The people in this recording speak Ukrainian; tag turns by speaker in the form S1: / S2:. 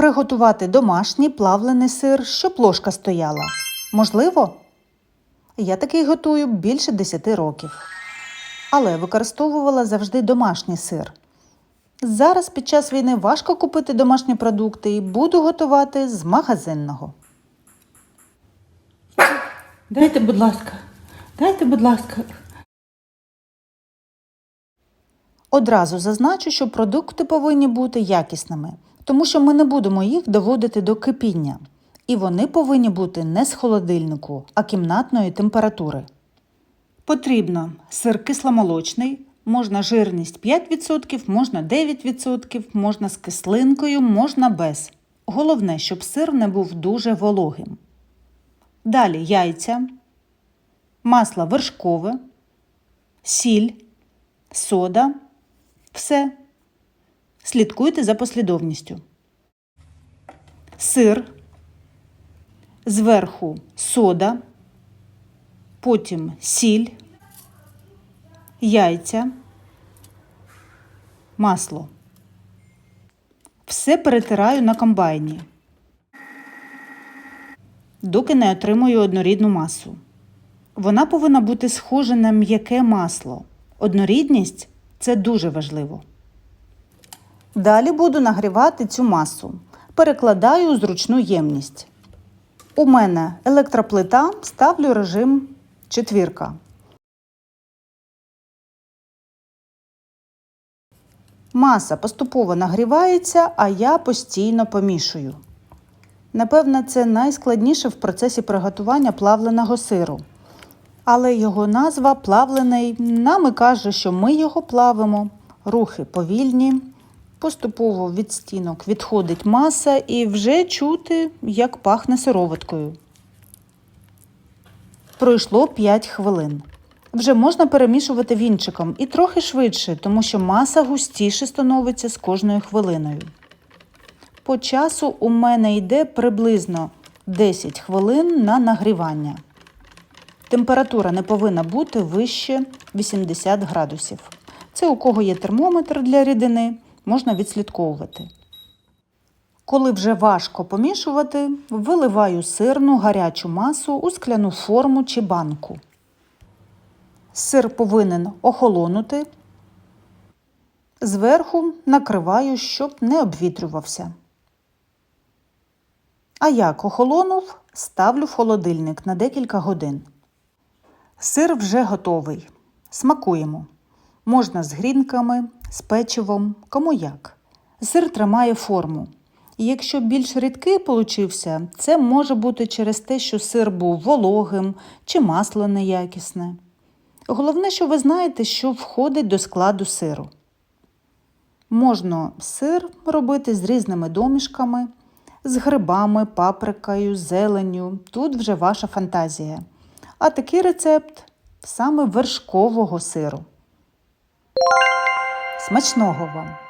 S1: Приготувати домашній плавлений сир, щоб ложка стояла. Можливо? Я такий готую більше 10 років. Але використовувала завжди домашній сир. Зараз під час війни важко купити домашні продукти і буду готувати з магазинного.
S2: Дайте, будь ласка, дайте, будь ласка.
S1: Одразу зазначу, що продукти повинні бути якісними, тому що ми не будемо їх доводити до кипіння. І вони повинні бути не з холодильнику, а кімнатної температури. Потрібно сир кисломолочний, можна жирність 5%, можна 9%, можна з кислинкою, можна без. Головне, щоб сир не був дуже вологим. Далі яйця, масло вершкове, сіль, сода. Все. Слідкуйте за послідовністю. Сир, зверху сода, потім сіль, яйця, масло. Все перетираю на комбайні, доки не отримую однорідну масу. Вона повинна бути схожа на м'яке масло. Однорідність це дуже важливо. Далі буду нагрівати цю масу. Перекладаю у зручну ємність. У мене електроплита, ставлю режим четвірка. Маса поступово нагрівається, а я постійно помішую. Напевне, це найскладніше в процесі приготування плавленого сиру. Але його назва плавлений нам і каже, що ми його плавимо. Рухи повільні, поступово від стінок відходить маса і вже чути, як пахне сироваткою. Пройшло 5 хвилин. Вже можна перемішувати вінчиком і трохи швидше, тому що маса густіше становиться з кожною хвилиною. По часу у мене йде приблизно 10 хвилин на нагрівання. Температура не повинна бути вище 80 градусів. Це у кого є термометр для рідини, можна відслідковувати. Коли вже важко помішувати, виливаю сирну гарячу масу у скляну форму чи банку. Сир повинен охолонути. Зверху накриваю, щоб не обвітрювався. А як охолонув, ставлю в холодильник на декілька годин. Сир вже готовий. Смакуємо. Можна з грінками, з печивом, кому як. Сир тримає форму. І якщо більш рідкий получився, це може бути через те, що сир був вологим чи масло неякісне. Головне, що ви знаєте, що входить до складу сиру. Можна сир робити з різними домішками, з грибами, паприкою, зеленню. Тут вже ваша фантазія. А такий рецепт саме вершкового сиру. Смачного вам!